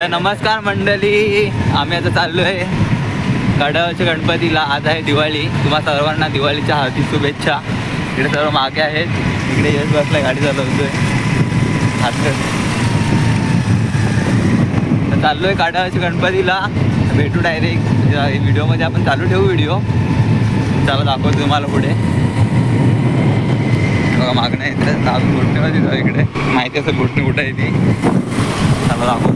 नमस्कार मंडळी आम्ही आता चाललो आहे कडावच्या गणपतीला. आज आहे दिवाळी. तुम्हा सर्वांना दिवाळीच्या हार्दिक शुभेच्छा. इकडे सर्व मागे आहेत. इकडे यश बसला गाडी चालवतोय. हात चाललो आहे चाललोय काढावच्या गणपतीला. भेटू डायरेक्ट व्हिडिओमध्ये आपण चालू ठेवू व्हिडिओ. चला दाखवतो तुम्हाला पुढे. बघा मागणं येतं आज गोष्टीमध्ये जाऊ इकडे? माहिती असं गोष्टी कुठं आहे ती. चला दाखवतो.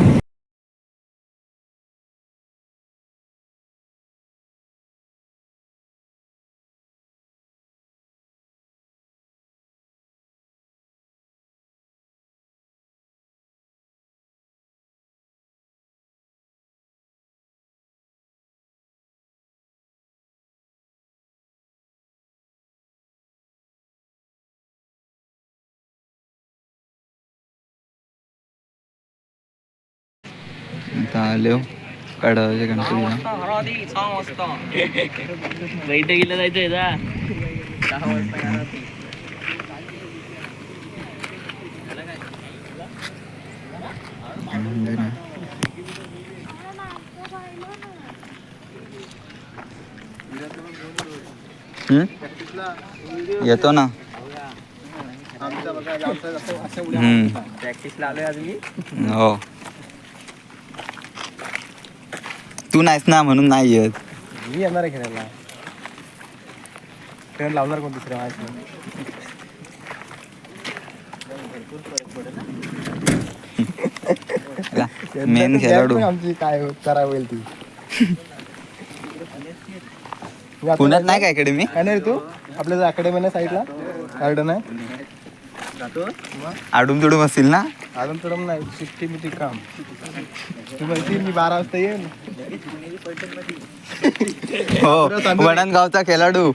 आता आलो. कडावच्या गणपतीला. बैठकीला जायचंय? येतो ना. हो. तू नाहीस ना म्हणून नाही येत. मी येणार आहे खेळायला. ट्रेन लावणार कोण दुसऱ्या माझ्या मेन खेळाडू. आमची काय करा होईल ती. पुण्यात नाही का अकॅडमी काय नाही रे तू? आपल्या अकॅडमी ना साईडला? गार्डन आहे? आडूम तुडूम असतील ना? अजून तर नाही शिफ्टी मिटी काम. तू माहिती मी बारा वाजता येईन. हो वडणगावचा खेळाडू.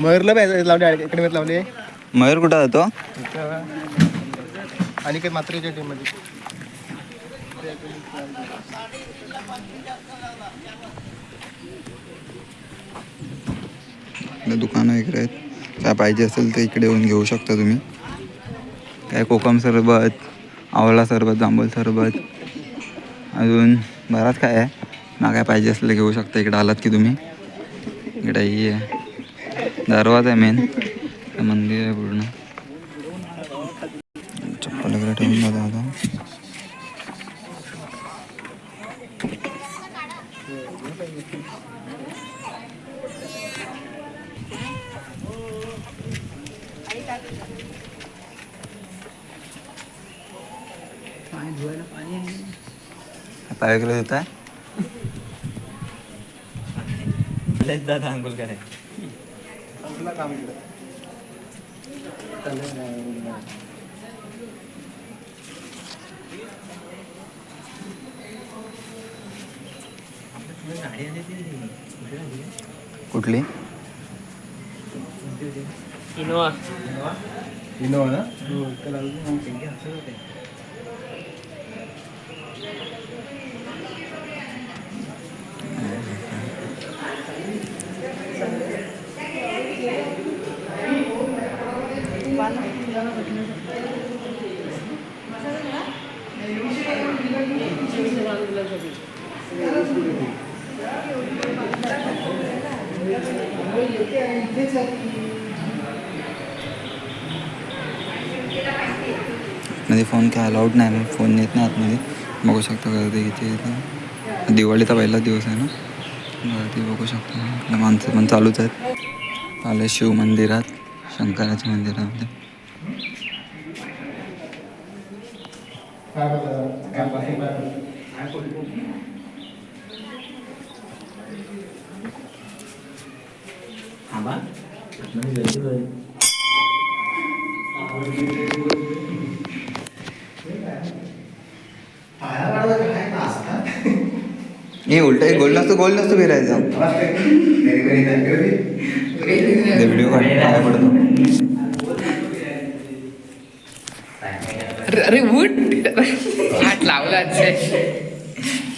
मयूरला पाहिजे लावले अकॅडमीत लावले मयूर कुठं जातो? आणि काही मात्रेच्या टीममध्ये. दुकानं वगैरे आहेत. काय पाहिजे असेल तर इकडे येऊन घेऊ शकता तुम्ही. काय कोकम सरबत आवळा सरबत जांभूळ सरबत. अजून बराच काय आहे. ना काय पाहिजे असलं घेऊ शकता. इकडं आलात की तुम्ही. इकडं ही आहे. दरवाजा आहे मेन मंदिर आहे पूर्ण. चप्पल वगैरे ठेवून जातो आता. पाय वगैरे आहे. दादा अंकुल काय काम इकडे कुठली? इनोवा. इनोवा. ना म्हणजे फोन काय अलाउड नाही ना? फोन येत नाही आतमध्ये. बघू शकता गर्दी किती येते. दिवाळीचा पहिला दिवस आहे ना? गर्दी बघू शकता. माणसं पण चालूच आहेत. आले शिव मंदिरात शंकराच्या मंदिरामध्ये. हे उलट गोल नसतो गोल नसतो फिरायचा व्हिडिओ काढ पाया पडतो अरे अरे उठ हात लावला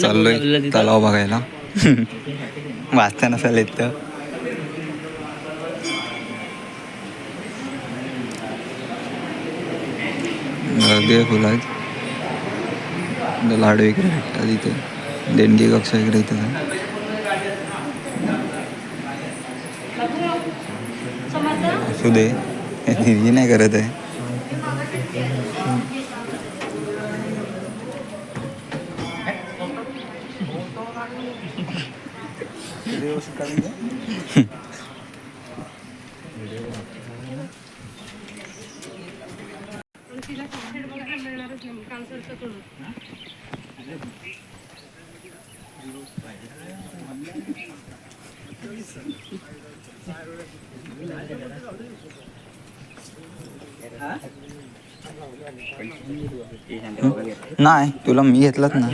चाललोय तलाव बघायला. वाचता नसाल येत तर. गर्दी आहे फुलात. लाडू वगैरे भेटतात इथे. देणगी कक्ष वगैरे इथे. असू दे. ही नाही करत आहे. तिला सबसिडी बघायला मिळणारच नाही कॅन्सरचं करून नाही तुला मी घेतलाच ना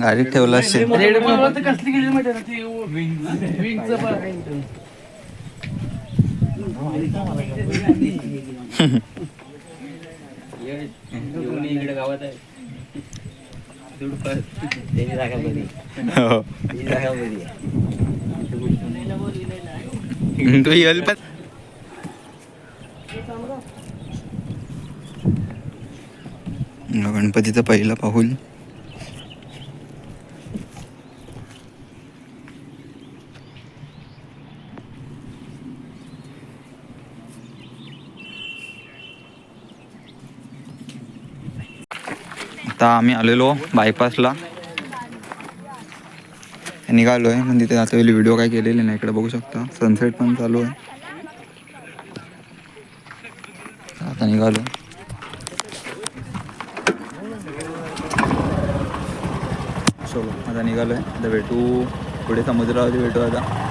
गाडीत ठेवला असेल. कसली गेली माहिती ना ती विंगचं पण इकडे गावात आहे. हो. तू येल पण. गणपतीचं पहिलं पाऊल आता आम्ही आलेलो बायपासला निघालो आहे म्हणजे तिथे आता व्हिडिओ काय केलेले नाही इकडे बघू शकता. सनसेट पण चालू आहे. आता निघालो. चलो आता निघालो आहे आता भेटू. पुढे समुद्रावरती भेटू आता.